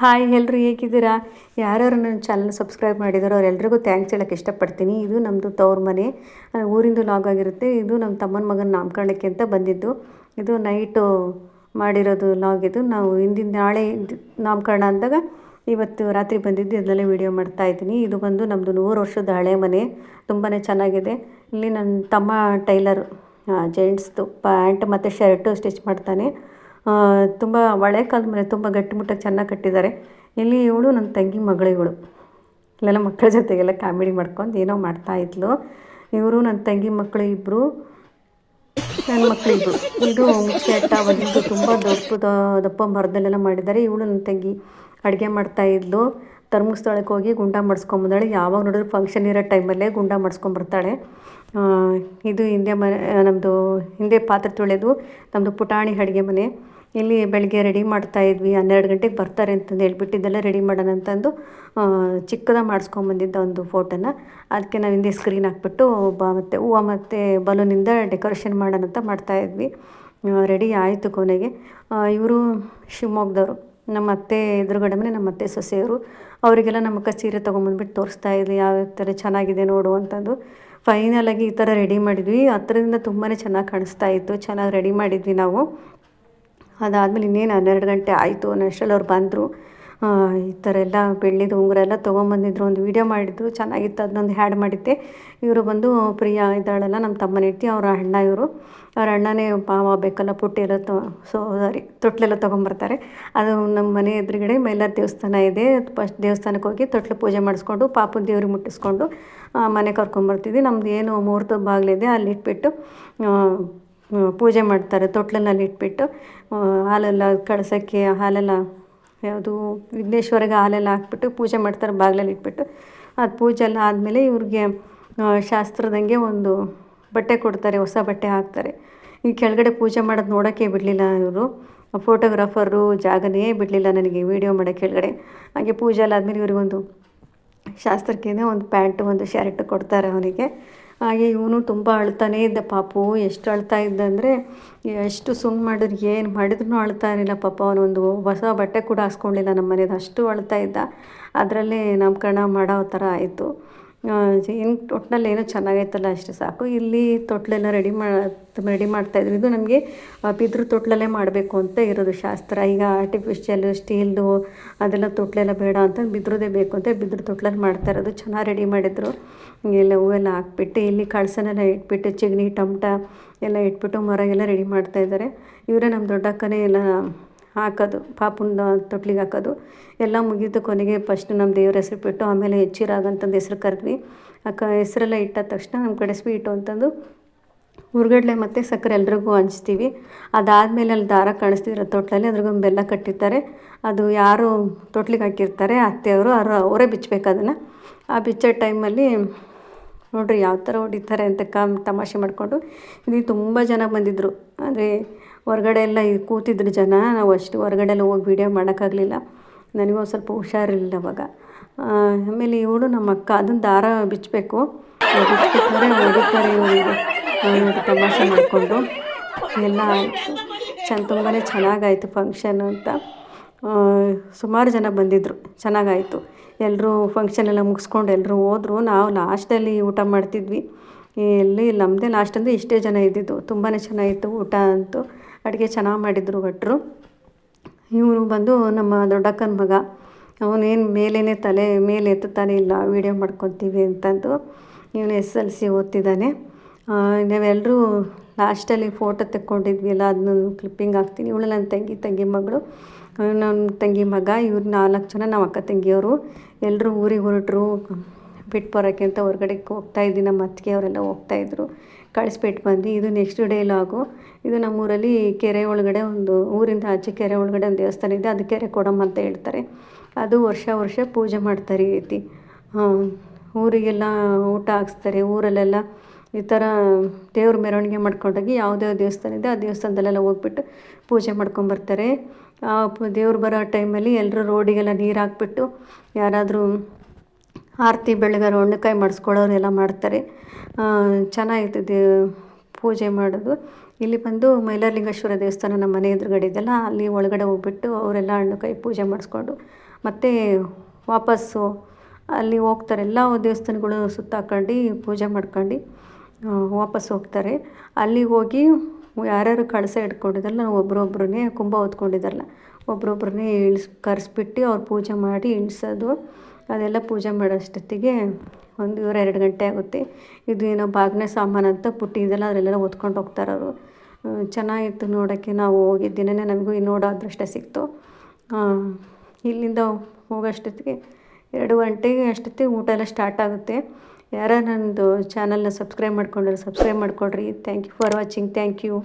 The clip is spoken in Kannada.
ಹಾಯ್ ಎಲ್ಲರೂ ಹೇಗಿದ್ದೀರಾ? ಯಾರ್ಯಾರು ನನ್ನ ಚಾನಲ್ ಸಬ್ಸ್ಕ್ರೈಬ್ ಮಾಡಿದಾರೋ ಅವರೆಲ್ರಿಗೂ ಥ್ಯಾಂಕ್ಸ್ ಹೇಳಕ್ಕೆ ಇಷ್ಟಪಡ್ತೀನಿ. ಇದು ನಮ್ಮದು ತವ್ರ ಮನೆ. ಊರಿಂದು ಲಾಗ್ ಆಗಿರುತ್ತೆ. ಇದು ನಮ್ಮ ತಮ್ಮನ ಮಗನ ನಾಮಕರಣಕ್ಕೆ ಅಂತ ಬಂದಿದ್ದು. ಇದು ನೈಟು ಮಾಡಿರೋದು ಲಾಗ್ ಇದು. ನಾವು ಹಿಂದಿನ ನಾಳೆ ನಾಮಕರಣ ಅಂದಾಗ ಇವತ್ತು ರಾತ್ರಿ ಬಂದಿದ್ದು ಇದನ್ನೆಲ್ಲ ವೀಡಿಯೋ ಮಾಡ್ತಾ ಇದ್ದೀನಿ. ಇದು ಬಂದು ನಮ್ಮದು ನೂರು ವರ್ಷದ ಹಳೆ ಮನೆ. ತುಂಬಾ ಚೆನ್ನಾಗಿದೆ. ಇಲ್ಲಿ ನನ್ನ ತಮ್ಮ ಟೈಲರು ಜೆಂಟ್ಸ್ದು ಪ್ಯಾಂಟ್ ಮತ್ತು ಶರ್ಟು ಸ್ಟಿಚ್ ಮಾಡ್ತಾನೆ. ತುಂಬ ಹಳೆ ಕಾಲದ ಮನೆ ತುಂಬ ಗಟ್ಟಿಮುಟ್ಟಾಗಿ ಚೆನ್ನಾಗಿ ಕಟ್ಟಿದ್ದಾರೆ. ಇಲ್ಲಿ ಇವಳು ನನ್ನ ತಂಗಿ ಮಗಳು ಇವಳು ಇಲ್ಲೆಲ್ಲ ಮಕ್ಕಳ ಜೊತೆಗೆಲ್ಲ ಕಾಮಿಡಿ ಮಾಡ್ಕೊಂಡು ಏನೋ ಮಾಡ್ತಾ ಇದ್ಲು. ಇವರು ನನ್ನ ತಂಗಿ ಮಕ್ಕಳು ಇಬ್ಬರು ನನ್ನ ಮಕ್ಕಳಿಬ್ಬರು ಇದು ಕೆಟ್ಟ ಒಂದು ತುಂಬ ದಪ್ಪ ದಪ್ಪ ಮರದಲ್ಲೆಲ್ಲ ಮಾಡಿದ್ದಾರೆ. ಇವಳು ನನ್ನ ತಂಗಿ ಅಡುಗೆ ಮಾಡ್ತಾ ಇದ್ಲು. ಧರ್ಮಸ್ಥಳಕ್ಕೆ ಹೋಗಿ ಗುಂಡ ಮಾಡಿಸ್ಕೊಂಬಂದಾಳೆ. ಯಾವಾಗ ನೋಡಿದ್ರು ಫಂಕ್ಷನ್ ಇರೋ ಟೈಮಲ್ಲೇ ಗುಂಡ ಮಾಡಿಸ್ಕೊಂಬರ್ತಾಳೆ. ಇದು ಹಿಂದೆ ಮನೆ ನಮ್ಮದು ಹಿಂದೆ ಪಾತ್ರೆ ತೊಳೆಯೋದು ನಮ್ಮದು ಪುಟಾಣಿ ಅಡುಗೆ ಮನೆ. ಇಲ್ಲಿ ಬೆಳಗ್ಗೆ ರೆಡಿ ಮಾಡ್ತಾ ಇದ್ವಿ, ಹನ್ನೆರಡು ಗಂಟೆಗೆ ಬರ್ತಾರೆ ಅಂತಂದು ಹೇಳ್ಬಿಟ್ಟು ಇದೆಲ್ಲ ರೆಡಿ ಮಾಡೋಣ ಅಂತಂದು ಚಿಕ್ಕದಾಗಿ ಮಾಡಿಸ್ಕೊಂಬಂದಿದ್ದ ಒಂದು ಫೋಟೋನ ಅದಕ್ಕೆ ನಾವು ಹಿಂದೆ ಸ್ಕ್ರೀನ್ ಹಾಕ್ಬಿಟ್ಟು ಬ ಮತ್ತು, ಹೂವು ಮತ್ತು ಬಲೂನಿಂದ ಡೆಕೋರೇಷನ್ ಮಾಡೋಣ ಅಂತ ಮಾಡ್ತಾಯಿದ್ವಿ ರೆಡಿ ಆಯಿತು ಕೊನೆಗೆ. ಇವರು ಶಿವಮೊಗ್ಗದವರು, ನಮ್ಮ ಅತ್ತೆ ಎದುರುಗಡೆ ಮನೆ, ನಮ್ಮ ಅತ್ತೆ ಸೊಸೆಯವರು. ಅವರಿಗೆಲ್ಲ ನಮ್ಮ ಅಕ್ಕ ಸೀರೆ ತೊಗೊಂಬಂದ್ಬಿಟ್ಟು ತೋರಿಸ್ತಾ ಇದ್ವಿ, ಯಾವ ಥರ ಚೆನ್ನಾಗಿದೆ ನೋಡು ಅಂತಂದು. ಫೈನಲಾಗಿ ಈ ಥರ ರೆಡಿ ಮಾಡಿದ್ವಿ. ಹತ್ತರಿಂದ ತುಂಬಾ ಚೆನ್ನಾಗಿ ಕಾಣಿಸ್ತಾ ಇತ್ತು. ಚೆನ್ನಾಗಿ ರೆಡಿ ಮಾಡಿದ್ವಿ ನಾವು. ಅದಾದಮೇಲೆ ಇನ್ನೇನು ಹನ್ನೆರಡು ಗಂಟೆ ಆಯಿತು ಅನ್ನೋಷ್ಟರಲ್ಲಿ ಅವ್ರು ಬಂದರು. ಈ ಥರ ಎಲ್ಲ ಬೆಳ್ಳಿದು ಉಂಗುರ ಎಲ್ಲ ತೊಗೊಂಬಂದಿದ್ರು ಒಂದು ವೀಡಿಯೋ ಮಾಡಿದ್ರು ಚೆನ್ನಾಗಿತ್ತು ಅದನ್ನೊಂದು ಹ್ಯಾಡ್ ಮಾಡಿದ್ದೆ. ಇವರು ಬಂದು ಪ್ರಿಯಾ ಇದ್ದಾಳಲ್ಲ ನಮ್ಮ ತಮ್ಮನ ಹೆಂಡ್ತಿ ಅವ್ರ ಅಣ್ಣ ಇವರು. ಅವ್ರ ಅಣ್ಣನೇ ಪಾವ ಬೇಕಲ್ಲ ಪುಟ್ಟಿ ಎಲ್ಲ ತೊ ಸೊ ಸಾರಿ ತೊಟ್ಲೆಲ್ಲ ತೊಗೊಂಬರ್ತಾರೆ. ಅದು ನಮ್ಮ ಮನೆ ಎದುರುಗಡೆ ಮೈಲಾರ ದೇವಸ್ಥಾನ ಇದೆ. ಫಸ್ಟ್ ದೇವಸ್ಥಾನಕ್ಕೆ ಹೋಗಿ ತೊಟ್ಲು ಪೂಜೆ ಮಾಡಿಸ್ಕೊಂಡು ಪಾಪನ ದೇವ್ರಿಗೆ ಮುಟ್ಟಿಸ್ಕೊಂಡು ಮನೆ ಕರ್ಕೊಂಬರ್ತಿದ್ವಿ. ನಮ್ದು ಏನು ಮುಹೂರ್ತ ಬಾಗಿಲಿದೆ ಅಲ್ಲಿ ಇಟ್ಬಿಟ್ಟು ಆ, ಆ, ಪೂಜೆ ಮಾಡ್ತಾರೆ ತೊಟ್ಲಲ್ಲಿ ಇಟ್ಬಿಟ್ಟು. ಹಾಲೆಲ್ಲ ಕಳಸಕ್ಕೆ ಹಾಲೆಲ್ಲ ಯಾವುದು ವಿಘ್ನೇಶ್ವರಿಗೆ ಹಾಲೆಲ್ಲ ಹಾಕ್ಬಿಟ್ಟು ಪೂಜೆ ಮಾಡ್ತಾರೆ, ಬಾಗಿಲಲ್ಲಿ ಇಟ್ಬಿಟ್ಟು. ಅದು ಪೂಜೆ ಎಲ್ಲ ಆದಮೇಲೆ ಇವ್ರಿಗೆ ಶಾಸ್ತ್ರದಂಗೆ ಒಂದು ಬಟ್ಟೆ ಕೊಡ್ತಾರೆ, ಹೊಸ ಬಟ್ಟೆ ಹಾಕ್ತಾರೆ. ಈ ಕೆಳಗಡೆ ಪೂಜೆ ಮಾಡೋದು ನೋಡೋಕ್ಕೆ ಬಿಡಲಿಲ್ಲ ಇವರು. ಫೋಟೋಗ್ರಾಫರು ಜಾಗನೇ ಬಿಡಲಿಲ್ಲ ನನಗೆ ವೀಡಿಯೋ ಮಾಡೋ ಕೆಳಗಡೆ. ಹಾಗೆ ಪೂಜೆ ಎಲ್ಲ ಆದಮೇಲೆ ಇವ್ರಿಗೊಂದು ಶಾಸ್ತ್ರಕ್ಕೇನೆ ಒಂದು ಪ್ಯಾಂಟು, ಒಂದು ಶರ್ಟ್ ಕೊಡ್ತಾರೆ ಅವನಿಗೆ. ಹಾಗೆ ಇವನು ತುಂಬ ಅಳ್ತಾನೇ ಇದ್ದ ಪಾಪು. ಎಷ್ಟು ಅಳ್ತಾ ಇದ್ದ ಅಂದರೆ, ಎಷ್ಟು ಸುಮ್ಮನೆ ಮಾಡಿದ್ರು, ಏನು ಮಾಡಿದ್ರು ಅಳ್ತಾ ಇರಲಿಲ್ಲ ಪಾಪ. ಅವನೊಂದು ಹೊಸ ಬಟ್ಟೆ ಕೂಡ ಹಾಸ್ಕೊಂಡಿಲ್ಲ ನಮ್ಮ ಮನೇದು ಅಷ್ಟು ಅಳ್ತಾ ಇದ್ದ. ಅದರಲ್ಲೇ ನಾಮಕರಣ ಮಾಡೋ ಥರ ಆಯಿತು. ಏನು ಒಟ್ಟಿನಲ್ಲಿ ಏನೋ ಚೆನ್ನಾಗೈತಲ್ಲ ಅಷ್ಟೇ ಸಾಕು. ಇಲ್ಲಿ ತೊಟ್ಲೆಲ್ಲ ರೆಡಿ ಮಾ ರೆಡಿ ಮಾಡ್ತಾಯಿದ್ರು ಇದು ನಮಗೆ ಬಿದ್ರು ತೊಟ್ಲಲ್ಲೇ ಮಾಡಬೇಕು ಅಂತ ಇರೋದು ಶಾಸ್ತ್ರ. ಈಗ ಆರ್ಟಿಫಿಷಿಯಲ್ ಸ್ಟೀಲ್ದು ಅದೆಲ್ಲ ತೊಟ್ಲೆಲ್ಲ ಬೇಡ ಅಂತ ಬಿದ್ರದೇ ಬೇಕು ಅಂತ ಬಿದ್ರು ತೊಟ್ಲಲ್ಲಿ ಮಾಡ್ತಾ ಇರೋದು. ಚೆನ್ನಾಗಿ ರೆಡಿ ಮಾಡಿದರು. ಎಲ್ಲ ಹೂವೆಲ್ಲ ಹಾಕ್ಬಿಟ್ಟು, ಇಲ್ಲಿ ಕಳಸನೆಲ್ಲ ಇಟ್ಬಿಟ್ಟು, ಚಿಗ್ನಿ, ಟಮಟ ಎಲ್ಲ ಇಟ್ಬಿಟ್ಟು ಮರ ಎಲ್ಲ ರೆಡಿ ಮಾಡ್ತಾ ಇದ್ದಾರೆ. ಇವರೇ ನಮ್ಮ ದೊಡ್ಡಕ್ಕನೇ ಎಲ್ಲ ಹಾಕೋದು ಪಾಪುನ ತೊಟ್ಲಿಗೆ ಹಾಕೋದು. ಎಲ್ಲ ಮುಗೀತು ಕೊನೆಗೆ. ಫಸ್ಟ್ ನಮ್ಮ ದೇವ್ರ ಹೆಸ್ರು ಬಿಟ್ಟು ಆಮೇಲೆ ಹೆಚ್ಚಿರಾಗ ಅಂತಂದು ಹೆಸ್ರು ಕರೆದ್ವಿ. ಅಕ್ಕ, ಹೆಸರೆಲ್ಲ ಇಟ್ಟ ತಕ್ಷಣ ನಮ್ಮ ಕಡೆ ಸ್ವೀಟು ಅಂತಂದು ಹುರ್ಗಡ್ಲೆ ಮತ್ತು ಸಕ್ಕರೆ ಎಲ್ರಿಗೂ ಹಂಚ್ತೀವಿ. ಅದಾದಮೇಲೆ ಅಲ್ಲಿ ದಾರ ಕಾಣಿಸ್ತಿದ್ರೆ ತೊಟ್ಲಲ್ಲಿ ಅದ್ರಿಗೊಂದು ಬೆಲ್ಲ ಕಟ್ಟಿರ್ತಾರೆ. ಅದು ಯಾರು ತೊಟ್ಲಿಗೆ ಹಾಕಿರ್ತಾರೆ, ಅತ್ತೆಯವರು, ಅವರು ಅವರೇ ಬಿಚ್ಚಬೇಕು ಅದನ್ನು. ಆ ಬಿಚ್ಚೋ ಟೈಮಲ್ಲಿ ನೋಡ್ರಿ ಯಾವ ಥರ ಹೊಡಿತಾರೆ ಅಂತ ಕಮ್ ತಮಾಷೆ ಮಾಡಿಕೊಂಡು. ಇಲ್ಲಿ ತುಂಬ ಜನ ಬಂದಿದ್ದರು. ಅಂದರೆ ಹೊರಗಡೆ ಎಲ್ಲ ಕೂತಿದ್ರು ಜನ, ನಾವು ಅಷ್ಟು ಹೊರಗಡೆ ಎಲ್ಲ ಹೋಗಿ ವೀಡಿಯೋ ಮಾಡೋಕ್ಕಾಗಲಿಲ್ಲ. ನನಗೂ ಸ್ವಲ್ಪ ಹುಷಾರಿರಲಿಲ್ಲ ಅವಾಗ. ಆಮೇಲೆ ಇವಳು ನಮ್ಮ ಅಕ್ಕ ಅದನ್ನು ದಾರ ಬಿಚ್ಚಬೇಕು ತಮಾಷೆ ಮಾಡಿಕೊಂಡು. ಎಲ್ಲ ಆಯಿತು. ಚೆನ್ನ ತುಂಬಾ ಚೆನ್ನಾಗಾಯಿತು ಫಂಕ್ಷನ್ ಅಂತ. ಸುಮಾರು ಜನ ಬಂದಿದ್ದರು ಚೆನ್ನಾಗಾಯಿತು. ಎಲ್ಲರೂ ಫಂಕ್ಷನ್ ಎಲ್ಲ ಮುಗಿಸ್ಕೊಂಡು ಎಲ್ಲರೂ ಹೋದರು. ನಾವು ಲಾಸ್ಟಲ್ಲಿ ಊಟ ಮಾಡ್ತಿದ್ವಿ. ಎಲ್ಲಿ ನಮ್ಮದೇ ಲಾಸ್ಟ್ ಅಂದರೆ ಇಷ್ಟೇ ಜನ ಇದ್ದಿದ್ದು. ತುಂಬಾ ಚೆನ್ನಾಗಿತ್ತು ಊಟ ಅಂತೂ. ಅಡುಗೆ ಚೆನ್ನಾಗಿ ಮಾಡಿದರು ಭಟ್ರು. ಇವನು ಬಂದು ನಮ್ಮ ದೊಡ್ಡಕ್ಕನ ಮಗ ಅವನೇನು ಮೇಲೇ ತಲೆ, ಮೇಲೆ ಎತ್ತುತ್ತಾನೆ ಇಲ್ಲ ವೀಡಿಯೋ ಮಾಡ್ಕೊತೀವಿ ಅಂತಂದು ಇವನು ಎಸ್ ಎಲ್ ಸಿ ಓದ್ತಿದ್ದಾನೆ. ನಾವೆಲ್ಲರೂ ಲಾಸ್ಟಲ್ಲಿ ಫೋಟೋ ತೆಕ್ಕೊಂಡಿದ್ವಿ ಎಲ್ಲ ಅದನ್ನ ಕ್ಲಿಪ್ಪಿಂಗ್ ಹಾಕ್ತೀನಿ. ಇವಳು ನನ್ನ ತಂಗಿ ತಂಗಿ ಮಗಳು. ನನ್ನ ತಂಗಿ ಮಗ, ಇವ್ರು ನಾಲ್ಕು ಜನ, ನಾವು ಅಕ್ಕ ತಂಗಿಯವರು. ಎಲ್ಲರೂ ಊರಿಗೆ ಹೊರಟ್ರು. ಬಿಟ್ಟು ಬರೋಕ್ಕೆ ಅಂತ ಹೊರಗಡೆ ಹೋಗ್ತಾ ಇದ್ದೀನಿ ನಮ್ಮ ಅತ್ತಿಗೆ ಅವರೆಲ್ಲ ಹೋಗ್ತಾಯಿದ್ರು ಕಳಿಸ್ಬಿಟ್ಟು ಬಂದು ಇದು ನೆಕ್ಸ್ಟ್ ಡೇ ಲಾಗು. ಇದು ನಮ್ಮೂರಲ್ಲಿ ಕೆರೆ ಒಳಗಡೆ ಒಂದು ಊರಿಂದ ಆಚೆ ಕೆರೆ ಒಳಗಡೆ ಒಂದು ದೇವಸ್ಥಾನ ಇದೆ. ಅದು ಕೆರೆ ಕೊಡಮ್ಮ ಅಂತ ಹೇಳ್ತಾರೆ. ಅದು ವರ್ಷ ವರ್ಷ ಪೂಜೆ ಮಾಡ್ತಾರೆ ಈ ರೀತಿ. ಊರಿಗೆಲ್ಲ ಊಟ ಹಾಕ್ಸ್ತಾರೆ. ಊರಲ್ಲೆಲ್ಲ ಈ ಥರ ದೇವ್ರ ಮೆರವಣಿಗೆ ಮಾಡ್ಕೊಂಡೋಗಿ ಯಾವುದೇ ದೇವಸ್ಥಾನ ಇದೆ ಆ ದೇವಸ್ಥಾನದಲ್ಲೆಲ್ಲ ಹೋಗ್ಬಿಟ್ಟು ಪೂಜೆ ಮಾಡ್ಕೊಂಬರ್ತಾರೆ ದೇವ್ರು ಬರೋ ಟೈಮಲ್ಲಿ ಎಲ್ಲರೂ ರೋಡಿಗೆಲ್ಲ ನೀರು ಹಾಕ್ಬಿಟ್ಟು ಯಾರಾದರೂ ಆರತಿ ಬೆಳಗಾರ ಹಣ್ಣುಕಾಯಿ ಮಾಡಿಸ್ಕೊಳ್ಳೋರು ಎಲ್ಲ ಮಾಡ್ತಾರೆ. ಆ, ಚೆನ್ನಾಗಿತ್ತು ದೇ ಪೂಜೆ ಮಾಡೋದು. ಇಲ್ಲಿ ಬಂದು ಮೈಲಾರಲಿಂಗೇಶ್ವರ ದೇವಸ್ಥಾನ ನಮ್ಮ ಮನೆ ಎದುರುಗಡೆ ಇದೆಯಲ್ಲ ಅಲ್ಲಿ ಒಳಗಡೆ ಹೋಗ್ಬಿಟ್ಟು ಅವರೆಲ್ಲ ಹಣ್ಣುಕಾಯಿ ಪೂಜೆ ಮಾಡಿಸ್ಕೊಂಡು ಮತ್ತು ವಾಪಸ್ಸು ಅಲ್ಲಿ ಹೋಗ್ತಾರೆ. ಎಲ್ಲ ದೇವಸ್ಥಾನಗಳು ಸುತ್ತಾಕೊಂಡು ಪೂಜೆ ಮಾಡ್ಕೊಂಡು ವಾಪಸ್ ಹೋಗ್ತಾರೆ. ಅಲ್ಲಿಗೆ ಹೋಗಿ ಯಾರ್ಯಾರು ಕಳಸ ಇಟ್ಕೊಂಡಿದ್ದಾರಲ್ಲ ಒಬ್ರೊಬ್ರನ್ನೇ ಕುಂಭ ಹೊತ್ಕೊಂಡಿದ್ದಾರಲ್ಲ ಒಬ್ಬರೊಬ್ರನ್ನೇ ಇಳಿಸ್ ಕರೆಸ್ಬಿಟ್ಟು ಅವ್ರು ಪೂಜೆ ಮಾಡಿ ಇಳಿಸೋದು ಅದೆಲ್ಲ ಪೂಜೆ ಮಾಡೋಷ್ಟೊತ್ತಿಗೆ ಒಂದೂವರೆ, ಎರಡು ಗಂಟೆ ಆಗುತ್ತೆ. ಇದು ಏನೋ ಬಾಗ್ನೆ ಸಾಮಾನು ಅಂತ ಪುಟ್ಟಿ ಇದೆಲ್ಲ ಅದರಲ್ಲೆಲ್ಲ ಹೊತ್ಕೊಂಡು ಹೋಗ್ತಾರೆ ಅವರು. ಚೆನ್ನಾಗಿತ್ತು ನೋಡೋಕ್ಕೆ ನಾವು ಹೋಗಿದ್ದ ನಮಗೂ ಈ ನೋಡೋ ಅದೃಷ್ಟ ಸಿಕ್ತು. ಇಲ್ಲಿಂದ ಹೋಗೋಷ್ಟೊತ್ತಿಗೆ ಎರಡು ಗಂಟೆಗೆ ಅಷ್ಟೊತ್ತಿಗೆ ಊಟ ಎಲ್ಲ ಸ್ಟಾರ್ಟ್ ಆಗುತ್ತೆ. ಯಾರೋ ನನ್ನದು ಚಾನಲ್ನ ಸಬ್ಸ್ಕ್ರೈಬ್ ಮಾಡ್ಕೊಂಡ್ರೆ ಸಬ್ಸ್ಕ್ರೈಬ್ ಮಾಡ್ಕೊಳ್ರಿ. Thank you for watching thank you